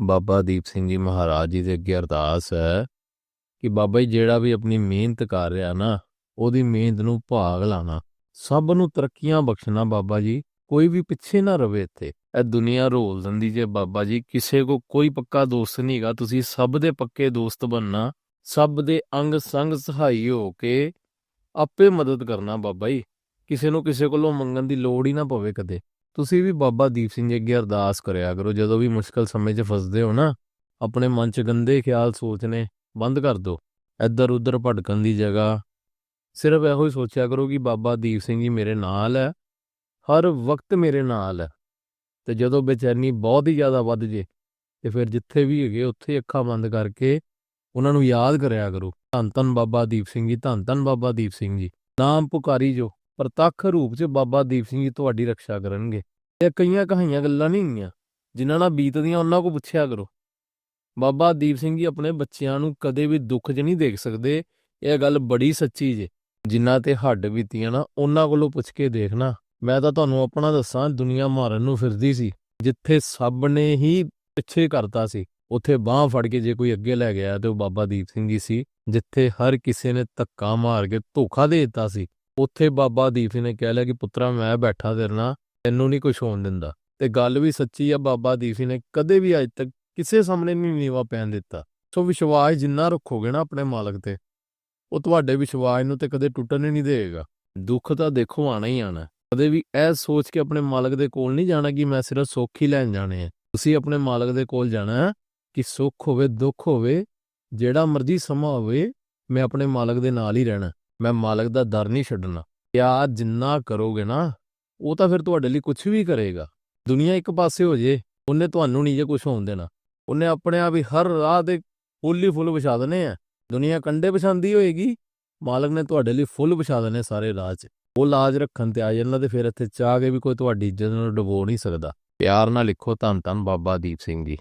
ਬਾਬਾ ਦੀਪ ਸਿੰਘ ਜੀ ਮਹਾਰਾਜ ਜੀ ਦੇ ਅੱਗੇ ਅਰਦਾਸ ਹੈ ਕਿ ਬਾਬਾ ਜੀ ਜਿਹੜਾ ਵੀ ਆਪਣੀ ਮਿਹਨਤ ਕਰ ਰਿਹਾ ਨਾ, ਉਹਦੀ ਮਿਹਨਤ ਨੂੰ ਭਾਗ ਲਾਣਾ। ਸਭ ਨੂੰ ਤਰੱਕੀਆਂ ਬਖਸ਼ਣਾ ਬਾਬਾ ਜੀ, ਕੋਈ ਵੀ ਪਿੱਛੇ ਨਾ ਰਵੇ ਇੱਥੇ। ਇਹ ਦੁਨੀਆ ਰੋਲ ਦਿੰਦੀ ਜੇ ਬਾਬਾ ਜੀ, ਕਿਸੇ ਕੋ ਕੋਈ ਪੱਕਾ ਦੋਸਤ ਨਹੀਂ ਨਹੀਂਗਾ ਤੁਸੀਂ ਸਭ ਦੇ ਪੱਕੇ ਦੋਸਤ ਬਣਨਾ, ਸਭ ਦੇ ਅੰਗ ਸੰਗ ਸਹਾਈ ਹੋ ਕੇ ਆਪੇ ਮਦਦ ਕਰਨਾ ਬਾਬਾ ਜੀ। ਕਿਸੇ ਨੂੰ ਕਿਸੇ ਕੋਲੋਂ ਮੰਗਣ ਦੀ ਲੋੜ ਹੀ ਨਾ ਪਵੇ ਕਦੇ। ਤੁਸੀਂ ਵੀ ਬਾਬਾ ਦੀਪ ਸਿੰਘ ਜੀ ਅੱਗੇ ਅਰਦਾਸ ਕਰਿਆ ਕਰੋ, ਜਦੋਂ ਵੀ ਮੁਸ਼ਕਲ ਸਮੇਂ 'ਚ ਫਸਦੇ ਹੋ ਨਾ, ਆਪਣੇ ਮਨ 'ਚ ਗੰਦੇ ਖਿਆਲ ਸੋਚਨੇ ਬੰਦ ਕਰ ਦਿਓ ਇੱਧਰ ਉੱਧਰ ਭਟਕਣ ਦੀ ਜਗ੍ਹਾ। ਸਿਰਫ ਇਹੋ ਹੀ ਸੋਚਿਆ ਕਰੋ ਕਿ ਬਾਬਾ ਦੀਪ ਸਿੰਘ ਜੀ ਮੇਰੇ ਨਾਲ ਹੈ, ਹਰ ਵਕਤ ਮੇਰੇ ਨਾਲ ਹੈ। ਤੇ ਜਦੋਂ ਬੇਚੈਨੀ ਬਹੁਤ ਹੀ ਜ਼ਿਆਦਾ ਵੱਧ ਜੇ, ਤੇ ਫਿਰ ਜਿੱਥੇ ਵੀ ਹੈਗੇ, ਉੱਥੇ ਅੱਖਾਂ ਬੰਦ ਕਰਕੇ ਉਹਨਾਂ ਨੂੰ ਯਾਦ ਕਰਿਆ ਕਰੋ। ਧੰਨ ਧੰਨ ਬਾਬਾ ਦੀਪ ਸਿੰਘ ਜੀ ਧੰਨ ਧੰਨ ਬਾਬਾ ਦੀਪ ਸਿੰਘ ਜੀ। ਨਾਮ ਪੁਕਾਰੀ ਜੋ। ਪ੍ਰਤੱਖ ਰੂਪ 'ਚ ਬਾਬਾ ਦੀਪ ਸਿੰਘ ਜੀ ਤੁਹਾਡੀ ਰੱਖਿਆ ਕਰਨਗੇ। ਇਹ ਕਈਆਂ ਕਹਾਈਆਂ ਗੱਲਾਂ ਨਹੀਂ ਹੈਗੀਆਂ ਜਿਨ੍ਹਾਂ ਨਾਲ ਬੀਤਦੀਆਂ ਉਹਨਾਂ ਕੋ ਪੁੱਛਿਆ ਕਰੋ। ਬਾਬਾ ਦੀਪ ਸਿੰਘ ਜੀ ਆਪਣੇ ਬੱਚਿਆਂ ਨੂੰ ਕਦੇ ਵੀ ਦੁੱਖ 'ਚ ਨਹੀਂ ਦੇਖ ਸਕਦੇ, ਇਹ ਗੱਲ ਬੜੀ ਸੱਚੀ ਜੇ। ਜਿਨ੍ਹਾਂ ਤੇ ਹੱਡ ਬੀਤੀਆਂ ਨਾ, ਉਹਨਾਂ ਕੋਲੋਂ ਪੁੱਛ ਕੇ ਦੇਖਣਾ। ਮੈਂ ਤਾਂ ਤੁਹਾਨੂੰ ਆਪਣਾ ਦੱਸਾਂ, ਦੁਨੀਆ ਮਾਰਨ ਨੂੰ ਫਿਰਦੀ ਸੀ, ਜਿੱਥੇ ਸਭ ਨੇ ਹੀ ਪਿੱਛੇ ਕਰਤਾ ਸੀ। ਉੱਥੇ ਬਾਹ ਫੜ ਕੇ ਜੇ ਕੋਈ ਅੱਗੇ ਲੈ ਗਿਆ ਤੇ ਉਹ ਬਾਬਾ ਦੀਪ ਸਿੰਘ ਜੀ ਸੀ, ਜਿੱਥੇ ਹਰ ਕਿਸੇ ਨੇ ਧੱਕਾ ਮਾਰ ਕੇ ਧੋਖਾ ਦੇ ਦਿੱਤਾ ਸੀ। ਉੱਥੇ ਬਾਬਾ ਦੀਪ ਨੇ ਕਹਿ ਲਿਆ ਕਿ ਪੁੱਤਰਾ, ਮੈਂ ਬੈਠਾ ਤੇਰੇ ਨਾਲ, ਤੈਨੂੰ ਨਹੀਂ ਕੁਝ ਹੋਣ ਦਿੰਦਾ। ਤੇ ਗੱਲ ਵੀ ਸੱਚੀ ਆ, ਬਾਬਾ ਦੀਪ ਨੇ ਕਦੇ ਵੀ ਅੱਜ ਤੱਕ ਕਿਸੇ ਸਾਹਮਣੇ ਨਹੀਂ ਨੀਵਾ ਪੈਣ ਦਿੱਤਾ। ਸੋ ਵਿਸ਼ਵਾਸ ਜਿੰਨਾ ਰੱਖੋਗੇ ਨਾ ਆਪਣੇ ਮਾਲਕ ਤੇ, ਉਹ ਤੁਹਾਡੇ ਵਿਸ਼ਵਾਸ ਨੂੰ ਤੇ ਕਦੇ ਟੁੱਟਣ ਹੀ ਨਹੀਂ ਦੇਵੇਗਾ। ਦੁੱਖ ਤਾਂ ਦੇਖੋ ਆਣਾ ਹੀ ਆਣਾ। ਕਦੇ ਵੀ ਇਹ ਸੋਚ ਕੇ ਆਪਣੇ ਮਾਲਕ ਦੇ ਕੋਲ ਨਹੀਂ ਜਾਣਾ ਕਿ ਮੈਂ ਸਿਰਫ ਸੁੱਖ ਹੀ ਲੈਣ ਜਾਣੇ ਆ। ਤੁਸੀਂ ਆਪਣੇ ਮਾਲਕ ਦੇ ਕੋਲ ਜਾਣਾ ਕਿ ਸੁੱਖ ਹੋਵੇ, ਦੁੱਖ ਹੋਵੇ, ਜਿਹੜਾ ਮਰਜ਼ੀ ਸਮਾਂ ਹੋਵੇ, ਮੈਂ ਆਪਣੇ ਮਾਲਕ ਦੇ ਨਾਲ ਹੀ ਰਹਿਣਾ। ਮੈਂ ਮਾਲਕ ਦਾ ਦਰ ਨਹੀਂ ਛੱਡਣਾ। ਪਿਆਰ ਜਿੰਨਾ ਕਰੋਗੇ ਨਾ, ਉਹ ਤਾਂ ਫਿਰ ਤੁਹਾਡੇ ਲਈ ਕੁਝ ਵੀ ਕਰੇਗਾ। ਦੁਨੀਆ ਇੱਕ ਪਾਸੇ ਹੋ ਜੇ, ਉਹਨੇ ਤੁਹਾਨੂੰ ਨਹੀਂ ਜੇ ਕੁਝ ਹੋਣ ਦੇਣਾ। ਉਹਨੇ ਆਪਣੇ ਆਪ ਹੀ ਹਰ ਰਾਹ ਦੇ ਫੁੱਲ ਹੀ ਫੁੱਲ ਵਿਛਾ ਦੇਣੇ ਆ। ਦੁਨੀਆ ਕੰਡੇ ਵਿਛਾਉਂਦੀ ਹੋਏਗੀ। ਮਾਲਕ ਨੇ ਤੁਹਾਡੇ ਲਈ ਫੁੱਲ ਵਿਛਾ ਦੇਣੇ ਸਾਰੇ ਰਾਹ 'ਚ। ਉਹ ਲਾਜ ਰੱਖਣ ਤੇ ਆ ਜਾਂਦਾ ਤੇ ਫਿਰ ਇੱਥੇ ਚਾਹ ਕੇ ਵੀ ਕੋਈ ਤੁਹਾਡੀ ਇੱਜ਼ਤ ਨੂੰ ਡਬੋ ਨਹੀਂ ਸਕਦਾ। ਪਿਆਰ ਨਾਲ ਲਿਖੋ ਧੰਨ ਧੰਨ ਬਾਬਾ ਦੀਪ ਸਿੰਘ ਜੀ।